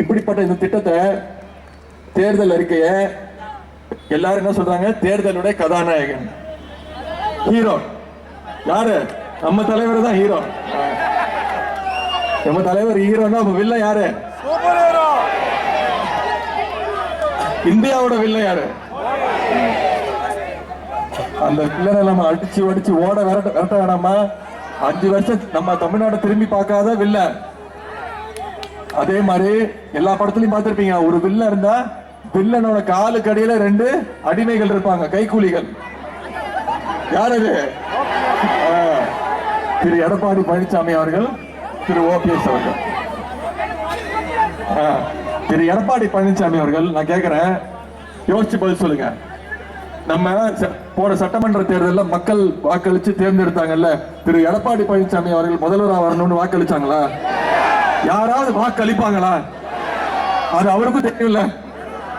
இப்படிப்பட்ட இந்த திட்டத்தை தேர்தல் அறிக்கைய எல்லாரும் என்ன சொல்றாங்க? தேர்தலுடைய கதாநாயகன். ஹீரோ யாரு? நம்ம தலைவர் தான் ஹீரோ நம்ம தலைவர் ஹீரோனா வில்ல யாரு? இந்தியாவோட வில்ல யாரு? அந்த வில்லனை நம்ம அடிச்சு அடிச்சு ஓட விரட்ட விரட்ட வேணாமா? அஞ்சு வருஷம் நம்ம தமிழ்நாட்டை திரும்பி பார்க்காத வில்ல அதே மாதிரி எல்லா படத்துலயும் பார்த்திருப்பீங்க. ஒரு வில்ல இருந்தா வில்லனோட காலுக்கு அடியில ரெண்டு அடிமைகள் இருப்பாங்க. கைக்கூலிகள். யார் அது திரு எடப்பாடி பழனிசாமி அவர்கள் திரு ஓபிஎஸ் அவர்கள். திரு எடப்பாடி பழனிசாமி அவர்கள் நான் கேட்கிறேன் யோசிச்சு பதில் சொல்லுங்க. நம்ம ச- போன சட்டமன்ற தேர்தலில் மக்கள் வாக்களிச்சு தேர்ந்தெடுத்தாங்கல்ல திரு எடப்பாடி பழனிசாமி அவர்கள் முதல்வராக வரணும்னு வாக்களிச்சாங்களா? யாராவது வாக்களிப்பாங்களா? அது அவருக்கும் தெரியும்ல.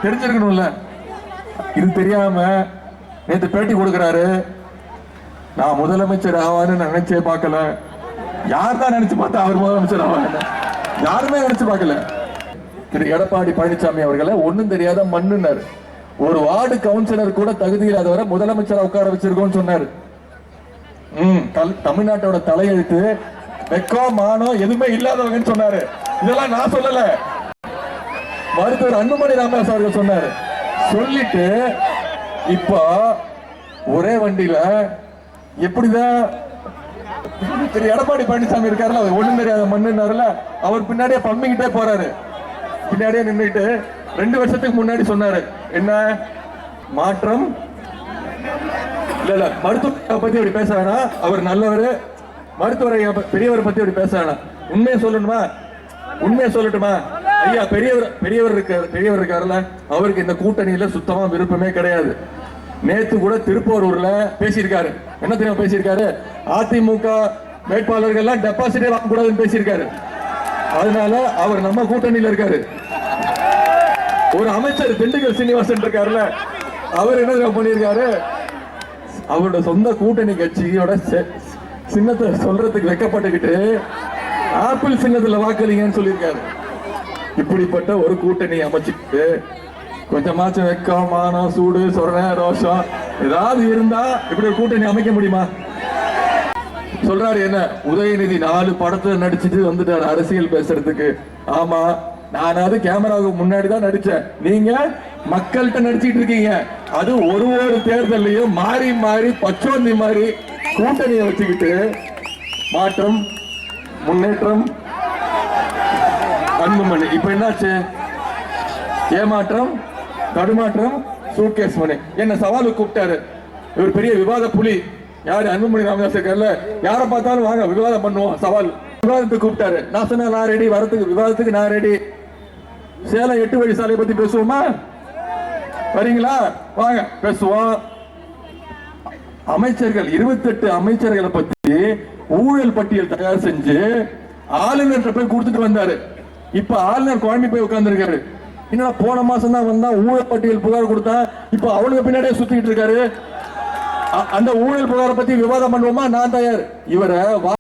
தெரிஞ்சிருக்கணும்ல. இது தெரியாம நேற்று பேட்டி கொடுக்கிறாரு. நான் முதலமைச்சர் ஆவான்னு நினைச்சே பார்க்கல. யார் தான் நினைச்சு பார்த்தா அவர் முதலமைச்சர் ஆவாங்க யாருமே நினைச்சு பார்க்கல. திரு எடப்பாடி பழனிசாமி அவர்களை ஒன்றும் தெரியாத மண்ணுனர். ஒரு வார்டு கவுன்சிலர் கூட தகுதி இல்லாதவரை முதலமைச்சரா உட்கார வச்சிருக்கோம்னு சொன்னார். ம் தமிழ்நாட்டோட தலையெழுத்து வெக்கம் மானம் எதுவுமே இல்லாதவங்கன்னு சொன்னாரு. இதெல்லாம் நான் சொல்லல. மருத்துவர் அன்புமணி ராமதாஸ் அவர்கள் சொன்னாரு. சொல்லிட்டு இப்போ ஒரே வண்டியில எப்படிதான் திரு எடப்பாடி பழனிசாமி இருக்காருல்ல அவர் ஒண்ணும் தெரியாத மண்ணுனாருல அவர் பின்னாடியே பம்மிக்கிட்டே போறாரு. பின்னாடியே நின்றுட்டு ரெண்டு வருஷத்துக்கு முன்னாடி சொன்னாரு. என்ன? மாற்றம்? இல்ல இல்ல மருத்துவ பத்தி அப்படி பேச வேணாம். அவர் நல்லவர். மருத்துவரை பெரியவர் பத்தி அப்படி பேச வேணாம். உண்மையை சொல்லணுமா? உண்மையை சொல்லட்டுமா? ஐயா பெரியவர் பெரியவர் இருக்காரு பெரியவர் இருக்காருல்ல? அவருக்கு இந்த கூட்டணியில சுத்தமா விருப்பமே கிடையாது. நேத்து கூட திருப்போரூர்ல பேசியிருக்காரு. என்ன தெரியுமா பேசியிருக்காரு? அதிமுக வேட்பாளர்கள் எல்லாம் டெபாசிட்டே வாங்க கூடாதுன்னு பேசியிருக்காரு. அதனால அவர் நம்ம கூட்டணியில இருக்காரு. ஒரு அமைச்சர் திண்டுக்கல் சீனிவாசன் இருக்காருல்ல? அவர் என்ன பண்ணியிருக்காரு? அவரோட சொந்த கூட்டணி கட்சியோட செ- சின்னத்தை சொல்றதுக்கு வெக்கப்பட்டுக்கிட்டு ஆப்பிள் சின்னத்துல வாக்களிங்கன்னு சொல்லியிருக்காரு. இப்படிப்பட்ட ஒரு கூட்டணி அமைச்சுக்கிட்டு கொஞ்சமாச்சும் வெக்கம் மானம் சூடு சொரண ரோஷம் ஏதாவது இருந்தா இப்படி ஒரு கூட்டணி அமைக்க முடியுமா? சொல்றாரு என்ன? உதயநிதி நாலு படத்துல நடிச்சிட்டு வந்துட்டாரு அரசியல் பேசுறதுக்கு. ஆமா நானாவது கேமராவுக்கு முன்னாடி தான் நடிச்சேன். நீங்க மக்கள்கிட்ட நடிச்சிட்டு இருக்கீங்க. அது ஒரு ஒரு தேர்தலையும் மாறி மாறி பச்சோந்தி மாறி கூட்டணியை வச்சுக்கிட்டு மாற்றம் முன்னேற்றம் அன்புமணி. இப்ப என்னாச்சு? ஏமாற்றம் தடுமாற்றம் சூட்கேஸ் மணி. என்ன சவாலுக்கு கூப்பிட்டாரு? இவர் பெரிய விவாத புலி. யாரு? அன்புமணி ராமதாஸ் இருக்கார்ல. யாரை பார்த்தாலும் வாங்க விவாதம் பண்ணுவோம். சவால். விவாதத்துக்கு கூப்பிட்டாரு. நான் சொன்ன நான் ரெடி வரத்துக்கு விவாதத்துக்கு நான் ரெடி சேலம் எட்டு வழி சாலையை பத்தி பேசுவோமா? வரீங்களா? வாங்க பேசுவோம். அமைச்சர்கள் 28 அமைச்சர்களை பத்தி ஊழல் பட்டியல் தயார் செஞ்சு ஆளுநர் போய் கொடுத்துட்டு வந்தாரு. இப்ப ஆளுநர் குழம்பி போய் உட்கார்ந்திருக்காரு. என்னடா போன மாசம் தான் வந்தா ஊழல் பட்டியல் புகார் கொடுத்தா இப்ப அவளுக்கு பின்னாடியே சுத்திட்டு இருக்காரு. அந்த ஊழல் புகாரை பத்தி விவாதம் பண்ணுவோமா? நான் தயார். இவரை